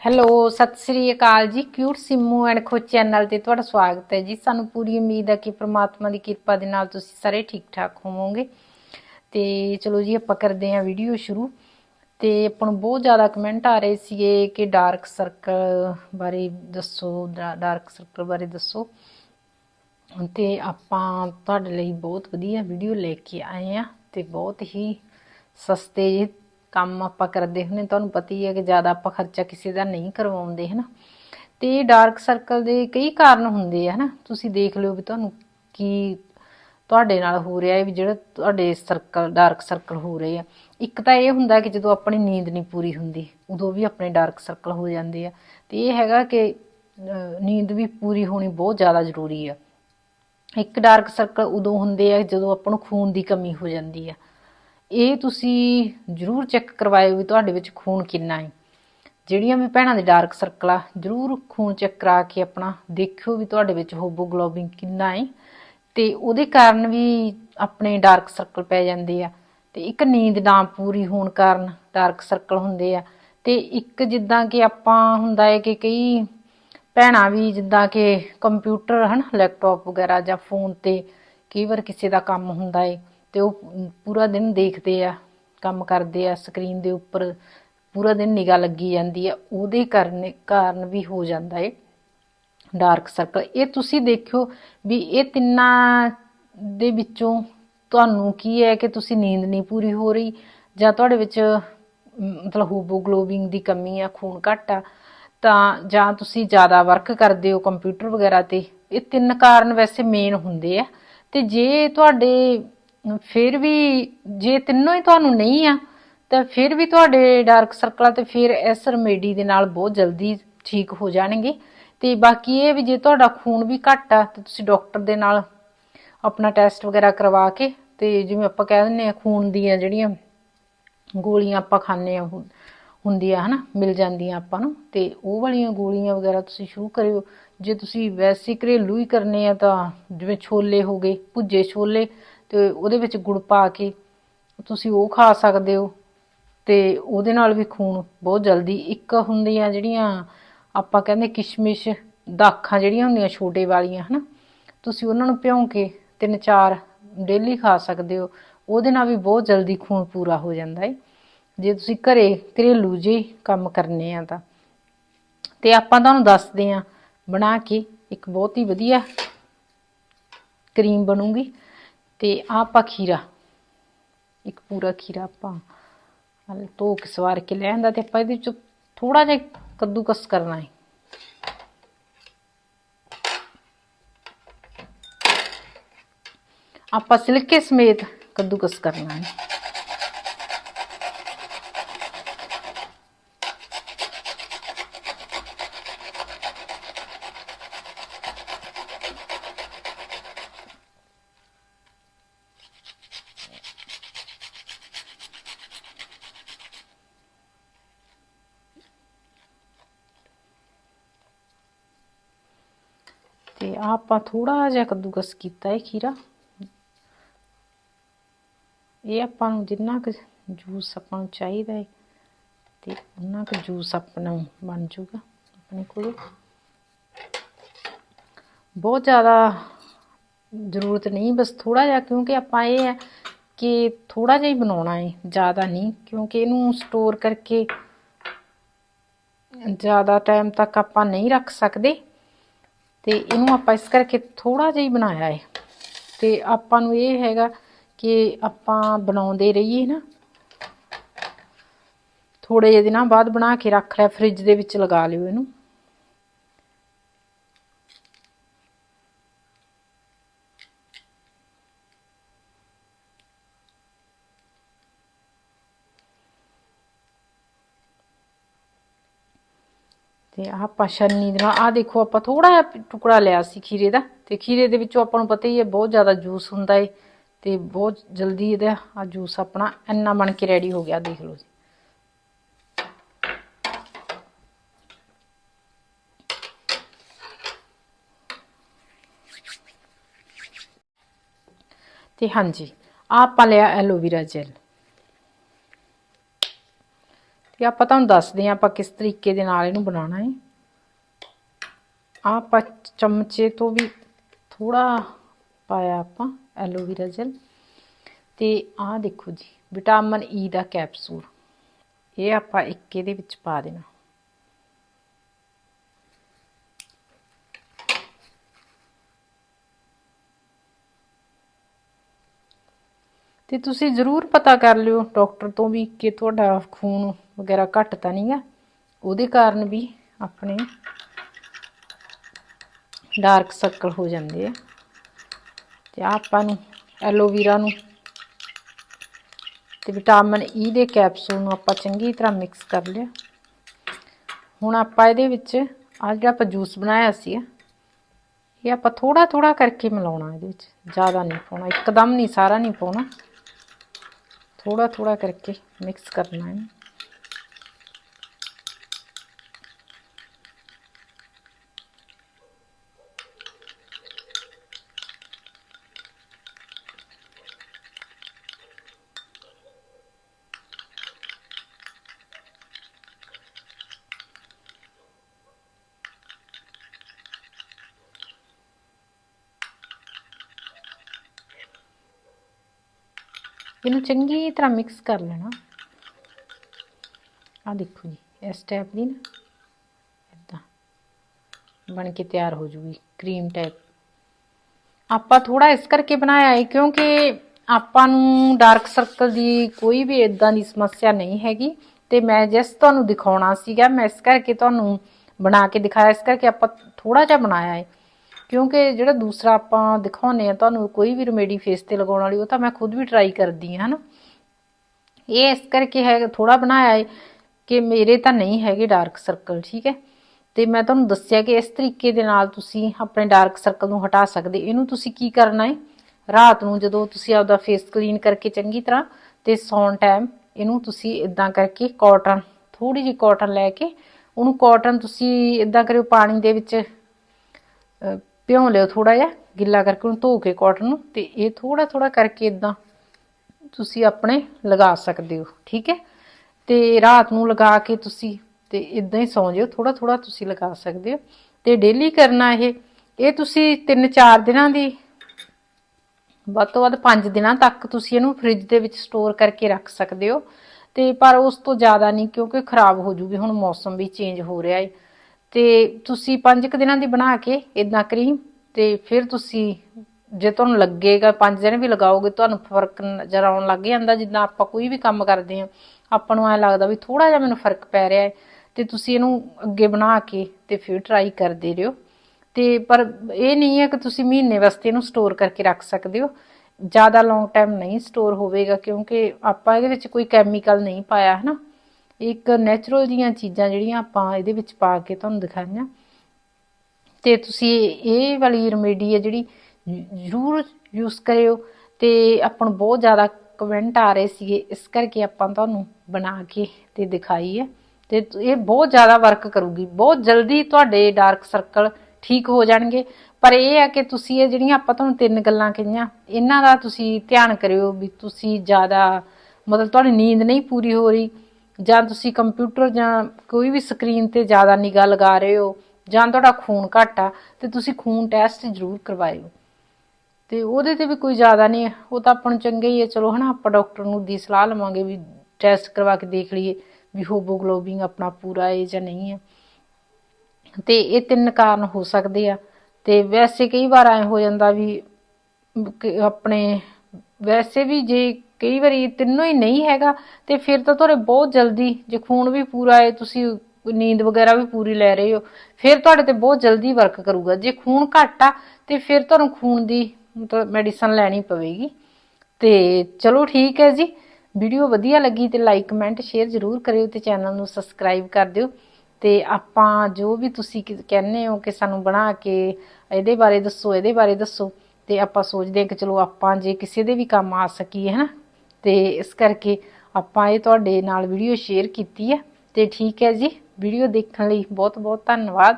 Hello, ਸਤਿ ਸ੍ਰੀ ਅਕਾਲ ਜੀ। Cute Simmu and Kho channel ਤੇ ਤੁਹਾਡਾ ਸਵਾਗਤ ਹੈ ਜੀ। ਸਾਨੂੰ ਪੂਰੀ ਉਮੀਦ ਹੈ ਕਿ ਪ੍ਰਮਾਤਮਾ ਦੀ ਕਿਰਪਾ ਦੇ ਨਾਲ ਤੁਸੀਂ ਸਾਰੇ ਠੀਕ ਠਾਕ ਹੋਵੋਗੇ। ਤੇ ਚਲੋ ਜੀ, ਆਪਾਂ ਕਰਦੇ ਹਾਂ ਵੀਡੀਓ ਸ਼ੁਰੂ। ਤੇ ਆਪਾਂ ਨੂੰ ਬਹੁਤ ਜ਼ਿਆਦਾ ਕਮੈਂਟ ਆ ਰਹੇ ਸੀਗੇ ਕਿ ਡਾਰਕ ਸਰਕਲ ਬਾਰੇ ਦੱਸੋ ਡਾਰਕ ਸਰਕਲ ਬਾਰੇ ਦੱਸੋ। ਤੇ ਆਪਾਂ ਤੁਹਾਡੇ ਲਈ ਬਹੁਤ ਵਧੀਆ ਵੀਡੀਓ ਲੈ ਕੇ ਆਏ ਆ ਤੇ ਬਹੁਤ ਹੀ ਸਸਤੇ ਕੰਮ ਆਪਾਂ ਕਰਦੇ ਹੁੰਦੇ ਤੁਹਾਨੂੰ ਪਤਾ ਹੀ ਹੈ ਕਿ ਜ਼ਿਆਦਾ ਆਪਾਂ ਖਰਚਾ ਕਿਸੇ ਦਾ ਨਹੀਂ ਕਰਵਾਉਂਦੇ, ਹਨਾ? ਤੇ ਡਾਰਕ ਸਰਕਲ ਦੇ ਕਈ ਕਾਰਨ ਹੁੰਦੇ ਆ, ਹਨਾ? ਤੁਸੀਂ ਦੇਖ ਲਿਓ ਵੀ ਤੁਹਾਨੂੰ ਕੀ ਤੁਹਾਡੇ ਨਾਲ ਹੋ ਰਿਹਾ ਹੈ ਵੀ ਜਿਹੜਾ ਤੁਹਾਡੇ ਸਰਕਲ ਡਾਰਕ ਸਰਕਲ ਹੋ ਰਹੇ ਆ। ਇੱਕ ਤਾਂ ਇਹ ਹੁੰਦਾ ਕਿ ਜਦੋਂ ਆਪਣੀ ਨੀਂਦ ਨਹੀਂ ਪੂਰੀ ਹੁੰਦੀ, ਉਦੋਂ ਵੀ ਆਪਣੇ ਡਾਰਕ ਸਰਕਲ ਹੋ ਜਾਂਦੇ ਆ। ਤੇ ਇਹ ਹੈਗਾ ਕਿ ਨੀਂਦ ਵੀ ਪੂਰੀ ਹੋਣੀ ਬਹੁਤ ਜ਼ਿਆਦਾ ਜ਼ਰੂਰੀ ਆ। ਇੱਕ ਡਾਰਕ ਸਰਕਲ ਉਦੋਂ ਹੁੰਦੇ ਆ ਜਦੋਂ ਆਪਾਂ ਨੂੰ ਖੂਨ ਦੀ ਕਮੀ ਹੋ ਜਾਂਦੀ ਆ। ਇਹ ਤੁਸੀਂ ਜ਼ਰੂਰ ਚੈੱਕ ਕਰਵਾਇਓ ਵੀ ਤੁਹਾਡੇ ਵਿੱਚ ਖੂਨ ਕਿੰਨਾ ਹੈ। ਜਿਹੜੀਆਂ ਵੀ ਭੈਣਾਂ ਦੇ ਡਾਰਕ ਸਰਕਲ ਆ, ਜ਼ਰੂਰ ਖੂਨ ਚੈੱਕ ਕਰਾ ਕੇ ਆਪਣਾ ਦੇਖਿਓ ਵੀ ਤੁਹਾਡੇ ਵਿੱਚ ਹੋਮੋਗਲੋਬਿਨ ਕਿੰਨਾ ਹੈ। ਤੇ ਉਹਦੇ ਕਾਰਨ ਵੀ ਆਪਣੇ ਡਾਰਕ ਸਰਕਲ ਪੈ ਜਾਂਦੇ ਆ। ਤੇ ਇੱਕ ਨੀਂਦ ਨਾ ਪੂਰੀ ਹੋਣ ਕਾਰਨ ਡਾਰਕ ਸਰਕਲ ਹੁੰਦੇ ਆ। ਤੇ ਇੱਕ ਜਿੱਦਾਂ ਕਿ ਆਪਾਂ ਹੁੰਦਾ ਹੈ ਕਿ ਕਈ ਭੈਣਾਂ ਵੀ ਜਿੱਦਾਂ ਕਿ ਕੰਪਿਊਟਰ ਹਨ ਲੈਪਟਾਪ ਵਗੈਰਾ ਜਾਂ ਫੋਨ ਤੇ ਕਈ ਵਾਰ ਕਿਸੇ ਦਾ ਕੰਮ ਹੁੰਦਾ ਹੈ। ਤੇ ਉਹ ਪੂਰਾ ਦਿਨ ਦੇਖਦੇ ਆ, ਕੰਮ ਕਰਦੇ ਆ ਸਕਰੀਨ ਦੇ ਉੱਪਰ ਪੂਰਾ ਦਿਨ ਨਿਗਾਹ ਲੱਗੀ ਜਾਂਦੀ ਆ, ਉਹਦੇ ਕਾਰਨ ਕਾਰਨ ਵੀ ਹੋ ਜਾਂਦਾ ਏ ਡਾਰਕ ਸਰਕਲ ਇਹ ਤੁਸੀਂ ਦੇਖਿਓ ਵੀ ਇਹ ਤਿੰਨਾਂ ਦੇ ਵਿੱਚੋਂ ਤੁਹਾਨੂੰ ਕੀ ਹੈ ਕਿ ਤੁਸੀਂ ਨੀਂਦ ਨਹੀਂ ਪੂਰੀ ਹੋ ਰਹੀ ਜਾਂ ਤੁਹਾਡੇ ਵਿੱਚ, ਮਤਲਬ ਹੋਮੋਗਲੋਬਿਨ ਦੀ ਕਮੀ ਆ, ਖੂਨ ਘੱਟ ਆ, ਤਾਂ ਜਾਂ ਤੁਸੀਂ ਜ਼ਿਆਦਾ ਵਰਕ ਕਰਦੇ ਹੋ ਕੰਪਿਊਟਰ ਵਗੈਰਾ ਤੇ, ਇਹ ਤਿੰਨ ਕਾਰਨ ਵੈਸੇ ਮੇਨ ਹੁੰਦੇ ਆ। ਤੇ ਜੇ ਤੁਹਾਡੇ ਫਿਰ ਵੀ ਜੇ ਤਿੰਨੋਂ ਹੀ ਤੁਹਾਨੂੰ ਨਹੀਂ ਆ, ਤਾਂ ਫਿਰ ਵੀ ਤੁਹਾਡੇ ਡਾਰਕ ਸਰਕਲਾਂ ਤੇ ਫਿਰ ਇਸ ਰਮੇਡੀ ਦੇ ਨਾਲ ਬਹੁਤ ਜਲਦੀ ਠੀਕ ਹੋ ਜਾਣਗੇ। ਤੇ ਬਾਕੀ ਇਹ ਵੀ ਜੇ ਤੁਹਾਡਾ ਖੂਨ ਵੀ ਘੱਟ ਆ, ਤੇ ਤੁਸੀਂ ਡਾਕਟਰ ਦੇ ਨਾਲ ਆਪਣਾ ਟੈਸਟ ਵਗੈਰਾ ਕਰਵਾ ਕੇ ਤੇ ਜਿਵੇਂ ਆਪਾਂ ਕਹਿ ਦਿੰਦੇ ਆ ਖੂਨ ਦੀਆਂ ਜਿਹੜੀਆਂ ਗੋਲੀਆਂ ਆਪਾਂ ਖਾਂਦੇ ਆ ਹੁੰਦੀਆਂ ਹਨਾ, ਮਿਲ ਜਾਂਦੀਆਂ ਆਪਾਂ ਨੂੰ, ਤੇ ਉਹ ਵਾਲੀਆਂ ਗੋਲੀਆਂ ਵਗੈਰਾ ਤੁਸੀਂ ਸ਼ੁਰੂ ਕਰਿਓ। ਜੇ ਤੁਸੀਂ ਵੈਸੇ ਘਰੇਲੂ ਹੀ ਕਰਨੇ ਆ ਤਾਂ ਜਿਵੇਂ ਛੋਲੇ ਹੋ ਗਏ, ਭੁੱਜੇ ਛੋਲੇ ਤੇ ਉਹਦੇ ਵਿੱਚ ਗੁੜ ਪਾ ਕੇ ਤੁਸੀਂ ਉਹ ਖਾ ਸਕਦੇ ਹੋ ਤੇ ਉਹਦੇ ਨਾਲ ਵੀ ਖੂਨ ਬਹੁਤ ਜਲਦੀ ਇੱਕ ਹੁੰਦੀਆਂ ਜਿਹੜੀਆਂ ਆਪਾਂ ਕਹਿੰਦੇ ਕਿਸ਼ਮਿਸ਼ ਦਾਖਾਂ ਜਿਹੜੀਆਂ ਹੁੰਦੀਆਂ ਛੋਟੇ ਵਾਲੀਆਂ, ਹਨਾ? ਤੁਸੀਂ ਉਹਨਾਂ ਨੂੰ ਭਿਉਂ ਕੇ ਤਿੰਨ ਚਾਰ ਡੇਲੀ ਖਾ ਸਕਦੇ ਹੋ, ਉਹਦੇ ਨਾਲ ਵੀ ਬਹੁਤ ਜਲਦੀ ਖੂਨ ਪੂਰਾ ਹੋ ਜਾਂਦਾ ਹੈ ਜੇ ਤੁਸੀਂ ਘਰੇ ਘਰੇਲੂ ਜੇ ਕੰਮ ਕਰਨੇ ਆ ਤਾਂ। ਤੇ ਆਪਾਂ ਤੁਹਾਨੂੰ ਦੱਸਦੇ ਆ ਬਣਾ ਕੇ ਇੱਕ ਬਹੁਤ ਹੀ ਵਧੀਆ ਕਰੀਮ ਬਣੂਗੀ। ਤੇ ਆਹ ਆਪਾਂ ਖੀਰਾ, ਇੱਕ ਪੂਰਾ ਖੀਰਾ ਆਪਾਂ, ਹਲ ਧੋ ਕੇ ਸਵਾਰ ਕੇ ਲੈ ਆਂਦਾ ਤੇ ਆਪਾਂ ਇਹਦੇ ਚ ਥੋੜਾ ਜਿਹਾ ਕੱਦੂਕਸ ਕਰਨਾ ਹੈ। ਆਪਾਂ ਸਿਲਕੇ ਸਮੇਤ ਕੱਦੂਕਸ ਕਰਨਾ ਹੈ। ਤੇ ਆਹ ਆਪਾਂ ਥੋੜਾ ਜਿਹਾ ਕੱਦੂਕਸ ਕੀਤਾ ਹੈ ਖੀਰਾ ਇਹ ਆਪਾਂ ਨੂੰ ਜਿੰਨਾ ਕੁ ਜੂਸ ਆਪਾਂ ਨੂੰ ਚਾਹੀਦਾ ਹੈ ਤੇ ਉਹਨਾਂ ਕੁ ਜੂਸ ਆਪਣਾ ਬਣ ਜਾਊਗਾ ਆਪਣੇ ਕੋਲ ਬਹੁਤ ਜ਼ਿਆਦਾ ਜ਼ਰੂਰਤ ਨਹੀਂ ਬਸ ਥੋੜਾ ਜਿਹਾ ਕਿਉਂਕਿ ਆਪਾਂ ਇਹ ਹੈ ਕਿ ਥੋੜਾ ਜਿਹਾ ਹੀ ਬਣਾਉਣਾ ਹੈ ਜ਼ਿਆਦਾ ਨਹੀਂ ਕਿਉਂਕਿ ਇਹਨੂੰ ਸਟੋਰ ਕਰਕੇ ਜ਼ਿਆਦਾ ਟਾਈਮ ਤੱਕ ਆਪਾਂ ਨਹੀਂ ਰੱਖ ਸਕਦੇ ਤੇ ਇਹਨੂੰ ਆਪਾਂ ਇਸ ਕਰਕੇ ਥੋੜਾ ਜਿਹਾ ਹੀ ਬਣਾਇਆ ਹੈ। ਤੇ ਆਪਾਂ ਨੂੰ ਇਹ ਹੈਗਾ ਕਿ ਆਪਾਂ ਬਣਾਉਂਦੇ ਰਹੀਏ ਨਾ। ਥੋੜੇ ਜਿਹੇ ਦਿਨਾਂ ਬਾਅਦ ਬਣਾ ਕੇ ਰੱਖ ਲਿਆ, ਫ੍ਰਿਜ ਦੇ ਵਿੱਚ ਲਗਾ ਲਿਓ ਇਹਨੂੰ। ਤੇ ਆਹ ਆਪਾਂ ਛੰਨੀ ਦੇ ਨਾਲ। ਆਹ ਦੇਖੋ, ਆਪਾਂ ਥੋੜਾ ਜਿਹਾ ਟੁਕੜਾ ਲਿਆ ਸੀ ਖੀਰੇ ਦਾ। ਤੇ ਖੀਰੇ ਦੇ ਵਿੱਚੋਂ ਆਪਾਂ ਨੂੰ ਪਤਾ ਹੀ ਹੈ, ਬਹੁਤ ਜ਼ਿਆਦਾ ਜੂਸ ਹੁੰਦਾ ਏ। ਤੇ ਬਹੁਤ ਜਲਦੀ ਇਹਦਾ ਆ ਜੂਸ ਆਪਣਾ ਇੰਨਾ ਬਣ ਕੇ ਰੈਡੀ ਹੋ ਗਿਆ ਦੇਖ ਲਓ ਜੀ। ਤੇ ਹਾਂਜੀ, ਆਹ ਆਪਾਂ ਲਿਆ ਐਲੋਵੇਰਾ ਜੈਲ ਤੇ ਆਪਾਂ ਤੁਹਾਨੂੰ ਦੱਸਦੇ ਹਾਂ ਆਪਾਂ ਕਿਸ ਤਰੀਕੇ ਦੇ ਨਾਲ ਇਹਨੂੰ ਬਣਾਉਣਾ ਹੈ। ਆਹ ਆਪਾਂ ਚਮਚੇ ਤੋਂ ਵੀ ਥੋੜਾ ਪਾਇਆ ਆਪਾਂ ਐਲੋਵੇਰਾ ਜੈਲ ਤੇ ਆਹ ਦੇਖੋ ਜੀ ਵਿਟਾਮਿਨ ਈ e ਦਾ ਕੈਪਸੂਲ ਇਹ ਆਪਾਂ ਇੱਕ ਇਹਦੇ ਵਿੱਚ ਪਾ ਦੇਣਾ। ਤੇ ਤੁਸੀਂ ਜ਼ਰੂਰ ਪਤਾ ਕਰ ਲਿਓ, ਡਾਕਟਰ ਤੋਂ ਵੀ ਕਿ ਤੁਹਾਡਾ ਖੂਨ ਵਗੈਰਾ ਘੱਟ ਤਾਂ ਨਹੀਂ ਆ। ਉਹਦੇ ਕਾਰਨ ਵੀ ਆਪਣੇ ਡਾਰਕ ਸਰਕਲ ਹੋ ਜਾਂਦੇ ਆ। ਤੇ ਆਹ ਆਪਾਂ ਨੂੰ, ਐਲੋਵੀਰਾ ਨੂੰ ਤੇ ਵਿਟਾਮਿਨ ਈ ਦੇ ਕੈਪਸੂਲ ਨੂੰ ਆਪਾਂ ਚੰਗੀ ਤਰ੍ਹਾਂ ਮਿਕਸ ਕਰ ਲਿਆ। ਹੁਣ ਆਪਾਂ ਇਹਦੇ ਵਿੱਚ ਆ ਜਿਹੜਾ ਆਪਾਂ ਜੂਸ ਬਣਾਇਆ ਸੀ ਇਹ ਆਪਾਂ ਥੋੜਾ ਥੋੜਾ ਕਰਕੇ ਮਿਲਾਉਣਾ ਇਹਦੇ ਵਿੱਚ, ਜ਼ਿਆਦਾ ਨਹੀਂ ਪਾਉਣਾ, ਇੱਕਦਮ ਨਹੀਂ, ਸਾਰਾ ਨਹੀਂ ਪਾਉਣਾ। ਥੋੜਾ ਥੋੜਾ ਕਰਕੇ ਮਿਕਸ ਕਰਨਾ ਹੈ। ਇਹਨੂੰ ਚੰਗੀ ਤਰ੍ਹਾਂ ਮਿਕਸ ਕਰ ਲੈਣਾ। ਆ ਦੇਖੋ ਜੀ, ਇਸ ਸਟੈਪ ਦੀ ਨਾ ਇਦਾਂ ਬਣ ਕੇ ਤਿਆਰ ਹੋ ਜੂਗੀ ਕਰੀਮ ਟਾਈਪ ਆਪਾਂ ਥੋੜਾ ਇਸ ਕਰਕੇ ਬਣਾਇਆ ਹੈ ਕਿਉਂਕਿ ਆਪਾਂ ਨੂੰ ਡਾਰਕ ਸਰਕਲ ਦੀ ਕੋਈ ਵੀ ਇਦਾਂ ਦੀ ਸਮੱਸਿਆ ਨਹੀਂ ਹੈਗੀ, ਤੇ ਮੈਂ ਜਸ ਤੁਹਾਨੂੰ ਦਿਖਾਉਣਾ ਸੀਗਾ, ਮੈਂ ਇਸ ਕਰਕੇ ਤੁਹਾਨੂੰ ਬਣਾ ਕੇ ਦਿਖਾਇਆ, ਇਸ ਕਰਕੇ ਆਪਾਂ ਥੋੜਾ ਜਿਹਾ ਬਣਾਇਆ ਹੈ ਕਿਉਂਕਿ ਜਿਹੜਾ ਦੂਸਰਾ ਆਪਾਂ ਦਿਖਾਉਨੇ ਆ ਤੁਹਾਨੂੰ ਕੋਈ ਵੀ ਰਮੇਡੀ ਫੇਸ ਤੇ ਲਗਾਉਣ ਵਾਲੀ, ਉਹ ਤਾਂ ਮੈਂ ਖੁਦ ਵੀ ਟਰਾਈ ਕਰਦੀ ਹਾਂ, ਹਨਾ। ਇਹ ਇਸ ਕਰਕੇ ਹੈ ਥੋੜਾ ਬਣਾਇਆ ਹੈ ਕਿ ਮੇਰੇ ਤਾਂ ਨਹੀਂ ਹੈਗੇ ਡਾਰਕ ਸਰਕਲ ਠੀਕ ਹੈ। ਤੇ ਮੈਂ ਤੁਹਾਨੂੰ ਦੱਸਿਆ ਕਿ ਇਸ ਤਰੀਕੇ ਦੇ ਨਾਲ ਤੁਸੀਂ ਆਪਣੇ ਡਾਰਕ ਸਰਕਲ ਨੂੰ ਹਟਾ ਸਕਦੇ। ਇਹਨੂੰ ਤੁਸੀਂ ਕੀ ਕਰਨਾ ਹੈ ਰਾਤ ਨੂੰ ਜਦੋਂ ਤੁਸੀਂ ਆਪਦਾ ਫੇਸ ਕਲੀਨ ਕਰਕੇ ਚੰਗੀ ਤਰ੍ਹਾਂ ਤੇ ਸੌਣ ਟਾਈਮ ਇਹਨੂੰ ਤੁਸੀਂ ਇਦਾਂ ਕਰਕੇ ਕਾਟਨ ਥੋੜੀ ਜਿਹੀ ਕਾਟਨ ਲੈ ਕੇ, ਉਹਨੂੰ ਕਾਟਨ ਤੁਸੀਂ ਇਦਾਂ ਕਰਿਓ ਪਾਣੀ ਦੇ ਵਿੱਚ ਭਿਉਂ ਲਿਓ ਥੋੜਾ ਜਿਹਾ, ਗਿੱਲਾ ਕਰਕੇ ਉਹਨੂੰ ਧੋ ਕੇ ਕਾਟਨ ਨੂੰ, ਤੇ ਇਹ ਥੋੜਾ ਥੋੜਾ ਕਰਕੇ ਇਦਾਂ ਤੁਸੀਂ ਆਪਣੇ ਲਗਾ ਸਕਦੇ ਹੋ, ਠੀਕ ਹੈ? ਤੇ ਰਾਤ ਨੂੰ ਲਗਾ ਕੇ ਤੁਸੀਂ ਤੇ ਇਦਾਂ ਹੀ ਸੌਂ ਜਿਓ ਥੋੜਾ ਥੋੜਾ ਤੁਸੀਂ ਲਗਾ ਸਕਦੇ ਹੋ। ਤੇ ਡੇਲੀ ਕਰਨਾ ਇਹ ਇਹ ਤੁਸੀਂ 3-4 ਦਿਨਾਂ ਦੀ, ਵੱਧ ਤੋਂ ਵੱਧ 5 ਦਿਨਾਂ ਤੱਕ ਤੁਸੀਂ ਇਹਨੂੰ ਫ੍ਰਿਜ ਦੇ ਵਿੱਚ ਸਟੋਰ ਕਰਕੇ ਰੱਖ ਸਕਦੇ ਹੋ। ਤੇ ਪਰ ਉਸ ਤੋਂ ਜ਼ਿਆਦਾ ਨਹੀਂ, ਕਿਉਂਕਿ ਖਰਾਬ ਹੋ ਜੂਗੀ, ਹੁਣ ਮੌਸਮ ਵੀ ਚੇਂਜ ਹੋ ਰਿਹਾ ਹੈ। ਤੇ ਤੁਸੀਂ 5 ਦਿਨਾਂ ਦੀ ਬਣਾ ਕੇ ਇਦਾਂ ਕਰੀਮ ਤੇ ਫਿਰ ਤੁਸੀਂ ਜੇ ਤੁਹਾਨੂੰ ਲੱਗੇਗਾ 5 ਦਿਨ ਵੀ ਲਗਾਓਗੇ, ਤੁਹਾਨੂੰ ਫ਼ਰਕ ਨਜ਼ਰ ਆਉਣ ਲੱਗ ਜਾਂਦਾ, ਜਿੱਦਾਂ ਆਪਾਂ ਕੋਈ ਵੀ ਕੰਮ ਕਰਦੇ ਆ ਆਪਾਂ ਨੂੰ ਐ ਲੱਗਦਾ ਵੀ ਥੋੜਾ ਜਿਹਾ ਮੈਨੂੰ ਫ਼ਰਕ ਪੈ ਰਿਹਾ ਹੈ ਤੇ ਤੁਸੀਂ ਇਹਨੂੰ ਅੱਗੇ ਬਣਾ ਕੇ ਤੇ ਫਿਰ ਟਰਾਈ ਕਰਦੇ ਰਹੋ। ਤੇ ਪਰ ਇਹ ਨਹੀਂ ਹੈ ਕਿ ਤੁਸੀਂ ਮਹੀਨੇ ਵਾਸਤੇ ਇਹਨੂੰ ਸਟੋਰ ਕਰਕੇ ਰੱਖ ਸਕਦੇ ਹੋ। ਜ਼ਿਆਦਾ ਲੌਂਗ ਟਾਈਮ ਨਹੀਂ ਸਟੋਰ ਹੋਵੇਗਾ ਕਿਉਂਕਿ ਆਪਾਂ ਇਹਦੇ ਵਿੱਚ ਕੋਈ ਕੈਮੀਕਲ ਨਹੀਂ ਪਾਇਆ ਹੈ ਨਾ ਇੱਕ ਨੇਚਰਲ ਜੀਆਂ ਚੀਜ਼ਾਂ ਜਿਹੜੀਆਂ ਆਪਾਂ ਇਹਦੇ ਵਿੱਚ ਪਾ ਕੇ ਤੁਹਾਨੂੰ ਦਿਖਾਈਆਂ ਤੇ ਤੁਸੀਂ ਇਹ ਵਾਲੀ ਰੈਮੇਡੀ ਹੈ ਜਿਹੜੀ ਜ਼ਰੂਰ ਯੂਜ਼ ਕਰਿਓ ਤੇ ਆਪਾਂ ਨੂੰ ਬਹੁਤ ਜ਼ਿਆਦਾ ਕਮੈਂਟ ਆ ਰਹੇ ਸੀਗੇ, ਇਸ ਕਰਕੇ ਆਪਾਂ ਤੁਹਾਨੂੰ ਬਣਾ ਕੇ ਤੇ ਦਿਖਾਈ ਹੈ। ਤੇ ਇਹ ਬਹੁਤ ਜ਼ਿਆਦਾ ਵਰਕ ਕਰੂਗੀ, ਬਹੁਤ ਜਲਦੀ ਤੁਹਾਡੇ ਡਾਰਕ ਸਰਕਲ ਠੀਕ ਹੋ ਜਾਣਗੇ। ਪਰ ਇਹ ਹੈ ਕਿ ਤੁਸੀਂ ਇਹ ਜਿਹੜੀਆਂ ਆਪਾਂ ਤੁਹਾਨੂੰ ਤਿੰਨ ਗੱਲਾਂ ਕਹੀਆਂ, ਇਹਨਾਂ ਦਾ ਤੁਸੀਂ ਧਿਆਨ ਕਰਿਓ ਵੀ ਤੁਸੀਂ ਜ਼ਿਆਦਾ ਮਤਲਬ ਤੁਹਾਡੀ ਨੀਂਦ ਨਹੀਂ ਪੂਰੀ ਹੋ ਰਹੀ। ਜਾਂ ਤੁਸੀਂ ਕੰਪਿਊਟਰ ਜਾਂ ਕੋਈ ਵੀ ਸਕਰੀਨ ਤੇ ਜ਼ਿਆਦਾ ਨਿਗਾਹ ਲਗਾ ਰਹੇ ਹੋ ਜਾਂ ਤੁਹਾਡਾ ਖੂਨ ਘੱਟ ਆ, ਤੇ ਤੁਸੀਂ ਖੂਨ ਟੈਸਟ ਜ਼ਰੂਰ ਕਰਵਾਇਓ। ਤੇ ਉਹਦੇ ਤੇ ਵੀ ਕੋਈ ਜ਼ਿਆਦਾ ਨਹੀਂ ਉਹ ਤਾਂ ਆਪਾਂ ਨੂੰ ਚੰਗਾ ਹੀ ਹੈ। ਚਲੋ ਹਨਾ, ਆਪਾਂ ਡਾਕਟਰ ਨੂੰ ਦੀ ਸਲਾਹ ਲਵਾਂਗੇ ਵੀ ਟੈਸਟ ਕਰਵਾ ਕੇ ਦੇਖ ਲਈਏ ਵੀ ਹੋਮੋਗਲੋਬਿਨ ਆਪਣਾ ਪੂਰਾ ਹੈ ਜਾਂ ਨਹੀਂ ਹੈ। ਤੇ ਇਹ ਤਿੰਨ ਕਾਰਨ ਹੋ ਸਕਦੇ ਆ। ਤੇ ਵੈਸੇ ਕਈ ਵਾਰ ਐ ਹੋ ਜਾਂਦਾ ਵੀ ਆਪਣੇ, ਵੈਸੇ ਵੀ ਜੇ ਕਈ ਵਾਰੀ ਤਿੰਨੋਂ ਹੀ ਨਹੀਂ ਹੈਗਾ, ਤੇ ਫਿਰ ਤਾਂ ਤੁਹਾਡੇ ਬਹੁਤ ਜਲਦੀ ਜੇ ਖੂਨ ਵੀ ਪੂਰਾ ਹੈ, ਤੁਸੀਂ ਨੀਂਦ ਵਗੈਰਾ ਵੀ ਪੂਰੀ ਲੈ ਰਹੇ ਹੋ, ਫਿਰ ਤੁਹਾਡੇ ਤੇ ਬਹੁਤ ਜਲਦੀ ਵਰਕ ਕਰੂਗਾ। ਜੇ ਖੂਨ ਘੱਟ ਆ, ਤੇ ਫਿਰ ਤੁਹਾਨੂੰ ਖੂਨ ਦੀ ਮਤਲਬ ਮੈਡੀਸਨ ਲੈਣੀ ਪਵੇਗੀ। ਤੇ ਚਲੋ ਠੀਕ ਹੈ ਜੀ ਵੀਡੀਓ ਵਧੀਆ ਲੱਗੀ ਤੇ ਲਾਈਕ ਕਮੈਂਟ ਸ਼ੇਅਰ ਜ਼ਰੂਰ ਕਰਿਓ ਤੇ ਚੈਨਲ ਨੂੰ ਸਬਸਕ੍ਰਾਈਬ ਕਰ ਦਿਓ। ਤੇ ਆਪਾਂ ਜੋ ਵੀ ਤੁਸੀਂ ਕਹਿੰਦੇ ਹੋ ਕਿ ਸਾਨੂੰ ਬਣਾ ਕੇ ਇਹਦੇ ਬਾਰੇ ਦੱਸੋ, ਇਹਦੇ ਬਾਰੇ ਦੱਸੋ, ਤੇ ਆਪਾਂ ਸੋਚਦੇ ਹਾਂ ਕਿ ਚਲੋ ਆਪਾਂ ਜੇ ਕਿਸੇ ਦੇ ਵੀ ਕੰਮ ਆ ਸਕੀਏ, ਹਨਾ? ਤੇ ਇਸ ਕਰਕੇ ਆਪਾਂ ਇਹ ਤੁਹਾਡੇ ਨਾਲ ਵੀਡੀਓ ਸ਼ੇਅਰ ਕੀਤੀ ਹੈ। ਤੇ ਠੀਕ ਹੈ ਜੀ, ਵੀਡੀਓ ਦੇਖਣ ਲਈ ਬਹੁਤ ਬਹੁਤ ਧੰਨਵਾਦ।